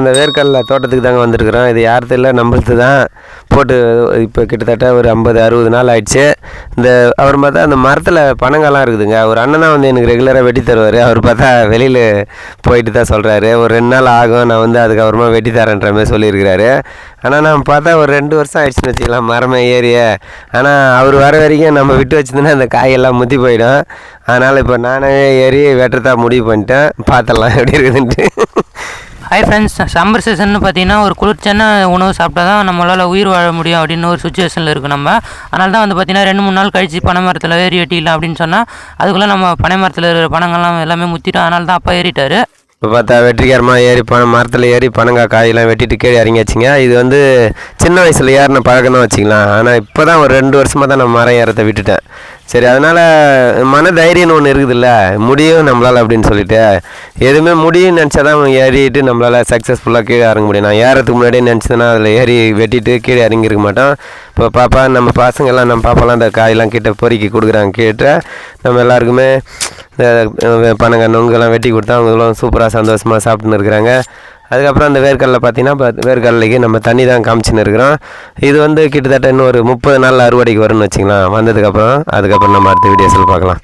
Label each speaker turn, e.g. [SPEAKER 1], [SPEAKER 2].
[SPEAKER 1] அந்த வேர்க்கடல தோட்டத்துக்கு தாங்க வந்திருக்கிறோம். இது யார்த்து இல்லை நம்மளது தான் போட்டு இப்போ கிட்டத்தட்ட ஒரு ஐம்பது அறுபது நாள் ஆயிடுச்சு. இந்த அவர் பார்த்தா அந்த மரத்தில் பனங்காலாம் இருக்குதுங்க. அவர் அண்ணன் தான் வந்து எனக்கு ரெகுலராக வெட்டி தருவார். அவர் பார்த்தா வெளியில் போயிட்டு தான் சொல்கிறாரு ஒரு ரெண்டு நாள் ஆகும் நான் வந்து அதுக்கப்புறமா வெட்டி தரேன்ற மாதிரி சொல்லியிருக்கிறாரு. ஆனால் நான் பார்த்தா ஒரு ரெண்டு வருஷம் ஆயிடுச்சுன்னு வச்சுக்கலாம் மரமே ஏறிய. ஆனால் அவர் வர வரைக்கும் நம்ம விட்டு வச்சுருந்தோன்னா அந்த காயெல்லாம் முத்தி போயிடும். அதனால் இப்போ நானே ஏறி வெட்டுறதா முடிவு பண்ணிட்டேன். பார்த்துடலாம் எப்படி இருக்குதுன்ட்டு.
[SPEAKER 2] ஹை ஃப்ரெண்ட்ஸ் சம்மர் சீசன் பார்த்தீங்கன்னா ஒரு குளிர்ச்சியான உணவு சாப்பிட்டா தான் நம்மளால் உயிர் வாழ முடியும் அப்படின்னு ஒரு சுச்சுவேஷனில் இருக்குது நம்ம. அதனால தான் வந்து பார்த்தீங்கன்னா ரெண்டு மூணு நாள் கழிச்சு பனை மரத்தில் ஏறி வெட்டிக்கலாம் அப்படின்னு சொன்னால் அதுக்குள்ளே நம்ம பனை மரத்தில் இருக்கிற பணங்கள்லாம் எல்லாமே முத்திட்டோம். அதனால தான் அப்பா ஏறிட்டார்.
[SPEAKER 1] இப்போ பார்த்தா வெற்றிகரமாக ஏறி பண மரத்தில் ஏறி பனங்காய் காயெல்லாம் வெட்டிட்டு கீழே இறங்கியாச்சுங்க. இது வந்து சின்ன வயசில் ஏறின பழக்கம் தான் வச்சுக்கலாம் ஆனால் இப்போ தான் ஒரு ரெண்டு வருஷமாக தான் நான் மரம் ஏறத்தை விட்டுட்டேன். சரி அதனால் மன தைரியம்னு ஒன்று இருக்குதுல்ல. முடியும் நம்மளால் அப்படின்னு சொல்லிட்டு. எதுவுமே முடியும்னு நினச்சா தான் ஏறிட்டு நம்மளால் சக்ஸஸ்ஃபுல்லாக கீழே இறங்க முடியும். நான் ஏறதுக்கு முன்னாடியே நினச்சதுன்னா அதில் ஏறி வெட்டிட்டு கீழே இறங்கியிருக்க மாட்டோம். இப்போ பாப்பா நம்ம பசங்கள்லாம் நம்ம பாப்பாலாம் அந்த காயெல்லாம் கிட்ட பொறுக்கி கொடுக்குறாங்க. கேட்டால் நம்ம எல்லாருக்குமே இந்த பனங்காய் நொங்கெல்லாம் வெட்டி கொடுத்தா அவங்களும் சூப்பராக சந்தோஷமாக சாப்பிட்டுன்னு இருக்கிறாங்க. அதுக்கப்புறம் அந்த வேர்க்கடலை பார்த்தீங்கன்னா இப்போ வேர்க்கடலைக்கு நம்ம தண்ணி தான் காமிச்சின்னு இருக்கிறோம். இது வந்து கிட்டத்தட்ட இன்னும் ஒரு முப்பது நாள் அறுவடைக்கு வரும்னு வச்சுக்கலாம். வந்ததுக்கப்புறம் அதுக்கப்புறம் நம்ம அடுத்த வீடியோஸில் பார்க்கலாம்.